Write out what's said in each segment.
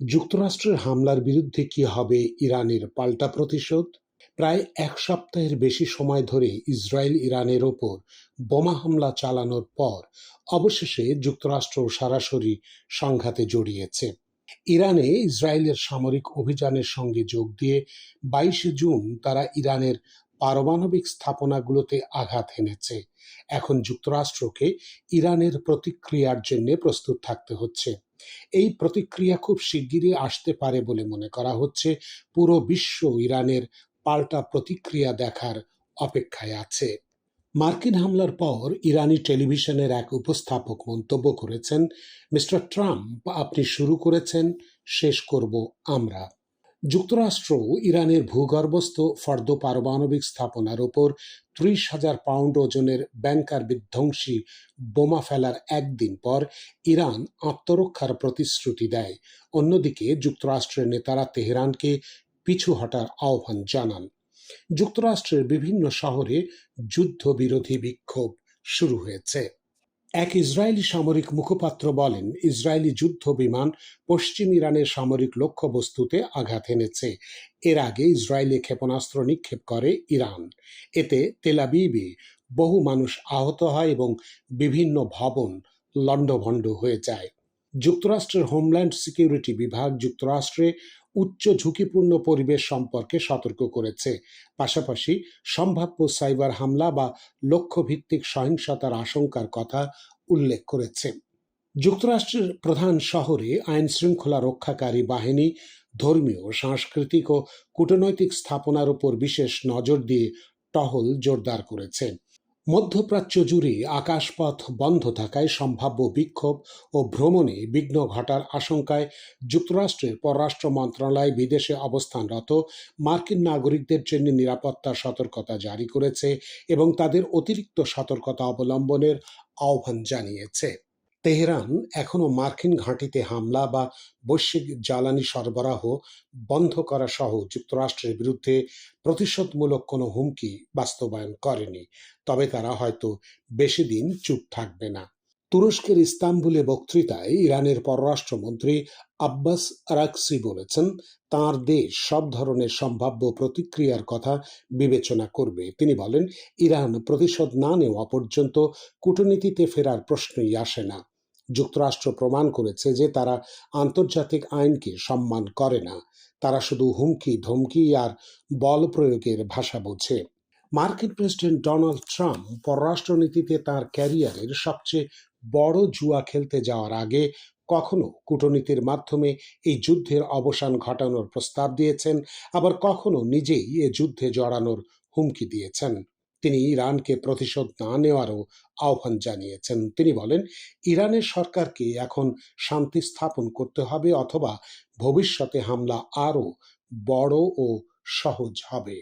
যুক্তরাষ্ট্রের হামলার বিরুদ্ধে কি হবে ইরানের পাল্টা প্রতিশোধ? প্রায় এক সপ্তাহের বেশি সময় ধরে ইসরায়েল ইরানের ওপর বোমা হামলা চালানোর পর অবশেষে যুক্তরাষ্ট্র সরাসরি সংঘাতে জড়িয়েছে। ইরানে ইসরায়েলের সামরিক অভিযানের সঙ্গে যোগ দিয়ে বাইশে জুন তারা ইরানের পারমাণবিক স্থাপনাগুলোতে আঘাত হেনেছে এখন যুক্তরাষ্ট্রকে ইরানের প্রতিক্রিয়ার জন্য প্রস্তুত থাকতে হচ্ছে। এই প্রতিক্রিয়া খুব শিগগিরই আসতে পারে বলে মনে করা হচ্ছে। পুরো বিশ্ব ইরানের পাল্টা প্রতিক্রিয়া দেখার অপেক্ষায় আছে। মার্কিন হামলার পর ইরানি টেলিভিশনের এক উপস্থাপক মন্তব্য করেছেন, মিস্টার ট্রাম্প, আপনি শুরু করেছেন, শেষ করব আমরা। যুক্তরাষ্ট্র ইরানের ভূগর্ভস্থ ফর্দ পারমাণবিক স্থাপনার ওপর ত্রিশ হাজার পাউন্ড ওজনের ব্যাংকার বিধ্বংসী বোমা ফেলার একদিন পর ইরান আত্মরক্ষার প্রতিশ্রুতি দেয়। অন্যদিকে যুক্তরাষ্ট্রের নেতারা তেহরানকে পিছু হটার আহ্বান জানান। যুক্তরাষ্ট্রের বিভিন্ন শহরে যুদ্ধবিরোধী বিক্ষোভ শুরু হয়েছে। এক ইসরায়েলি সামরিক মুখপাত্র বলেন, ইসরায়েলি যুদ্ধ বিমান পশ্চিম ইরানের সামরিক লক্ষ্যবস্তুতে আঘাত এনেছে। এর আগে ইসরায়েলে ক্ষেপণাস্ত্র নিক্ষেপ করে ইরান। এতে তেলাবিবে বহু মানুষ আহত হয় এবং বিভিন্ন ভবন লণ্ডভণ্ড হয়ে যায়। যুক্তরাষ্ট্রের হোমল্যান্ড সিকিউরিটি বিভাগ যুক্তরাষ্ট্রে উচ্চ ঝুঁকিপূর্ণ পরিবেশ সম্পর্কে সতর্ক করেছে। পাশাপাশি সম্ভাব্য সাইবার হামলা বা লক্ষ্যভিত্তিক সহিংসতার আশঙ্কার কথা উল্লেখ করেছে। যুক্তরাষ্ট্রের প্রধান শহরে আইন শৃঙ্খলা রক্ষাকারী বাহিনী, ধর্মীয়, সাংস্কৃতিক ও কূটনৈতিক স্থাপনার উপর বিশেষ নজর দিয়ে টহল জোরদার করেছে। মধ্যপ্রাচ্য জুড়ে আকাশপথ বন্ধ থাকায় সম্ভাব্য বিক্ষোভ ও ভ্রমণে বিঘ্ন ঘটার আশঙ্কায় যুক্তরাষ্ট্রের পররাষ্ট্র মন্ত্রণালয় বিদেশে অবস্থানরত মার্কিন নাগরিকদের জন্য নিরাপত্তা সতর্কতা জারি করেছে এবং তাদের অতিরিক্ত সতর্কতা অবলম্বনের আহ্বান জানিয়েছে। তেহরান এখনও মার্কিন ঘাঁটিতে হামলা বা বৈশ্বিক জ্বালানি সরবরাহ বন্ধ করা সহ যুক্তরাষ্ট্রের বিরুদ্ধে প্রতিশোধমূলক কোনো হুমকি বাস্তবায়ন করেনি। তবে তারা হয়তো বেশি দিন চুপ থাকবে না। তুরস্কের ইস্তাম্বুলে বক্তৃতায় ইরানের পররাষ্ট্রমন্ত্রী আব্বাস আরাকসি বলেছেন, তার দেশ সব ধরনের সম্ভাব্য প্রতিক্রিয়ার কথা বিবেচনা করবে। তিনি বলেন, ইরান প্রতিশোধ না নেওয়া পর্যন্ত কূটনীতিতে ফেরার প্রশ্নই আসে না। যুক্তরাষ্ট্র প্রমাণ করেছে যে তারা আন্তর্জাতিক আইনকে সম্মান করে না। তারা শুধু হুমকি, ধমকি আর বল প্রয়োগের ভাষা বোঝে। মার্কিন প্রেসিডেন্ট ডোনাল্ড ট্রাম্প পররাষ্ট্রনীতিতে তার ক্যারিয়ারের সবচেয়ে বড় জুয়া খেলতে যাওয়ার আগে কখনো কূটনীতির মাধ্যমে এই যুদ্ধের অবসান ঘটানোর প্রস্তাব দিয়েছেন, আবার কখনো নিজেই এ যুদ্ধে জড়ানোর হুমকি দিয়েছেন। তিনি ইরানকে প্রতিশোধ না নেওয়ারও আহ্বান জানিয়েছেন। তিনি বলেন, ইরানের সরকারকে এখন শান্তি স্থাপন করতে হবে অথবা ভবিষ্যতে হামলা আরও বড় ও সহজ হবে।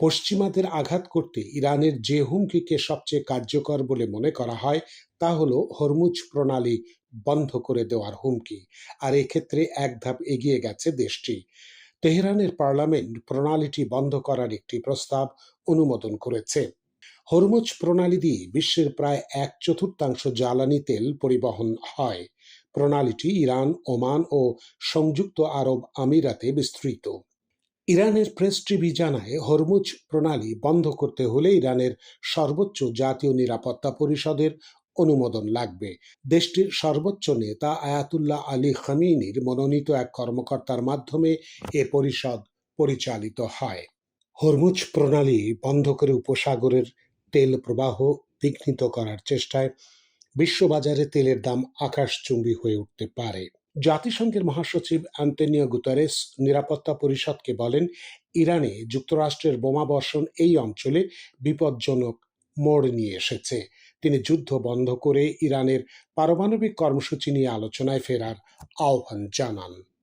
পশ্চিমাদের আঘাত করতে ইরানের যে হুমকিকে সবচেয়ে কার্যকর বলে মনে করা হয়, তা হল হরমুজ প্রণালী বন্ধ করে দেওয়ার হুমকি। আর এক্ষেত্রে এক ধাপ এগিয়ে গেছে দেশটি। তেহরানের পার্লামেন্ট প্রণালীটি বন্ধ করার একটি প্রস্তাব অনুমোদন করেছে। হরমুজ প্রণালী দিয়ে বিশ্বের প্রায় এক চতুর্থাংশ জ্বালানি তেল পরিবহন হয়। প্রণালীটি ইরান, ওমান ও সংযুক্ত আরব আমিরাতে বিস্তৃত। ইরানের প্রেস টিভি জানায়, হরমুজ প্রণালী বন্ধ করতে হলে ইরানের সর্বোচ্চ জাতীয় নিরাপত্তা পরিষদের অনুমোদন লাগবে। দেশটির সর্বোচ্চ নেতা আয়াতুল্লাহ আলী খামিনির মনোনীত এক কর্মকর্তার মাধ্যমে এ পরিষদ পরিচালিত হয়। হরমুজ প্রণালী বন্ধ করে উপসাগরের তেল প্রবাহ বিঘ্নিত করার চেষ্টায় বিশ্ববাজারে তেলের দাম আকাশচুম্বী হয়ে উঠতে পারে। জাতিসংঘের মহাসচিব অ্যান্টনিও গুতারেস নিরাপত্তা পরিষদকে বলেন, ইরানে যুক্তরাষ্ট্রের বোমাবর্ষণ এই অঞ্চলে বিপজ্জনক মোড় নিয়ে এসেছে। তিনি যুদ্ধ বন্ধ করে ইরানের পারমাণবিক কর্মসূচি নিয়ে আলোচনায় ফেরার আহ্বান জানান।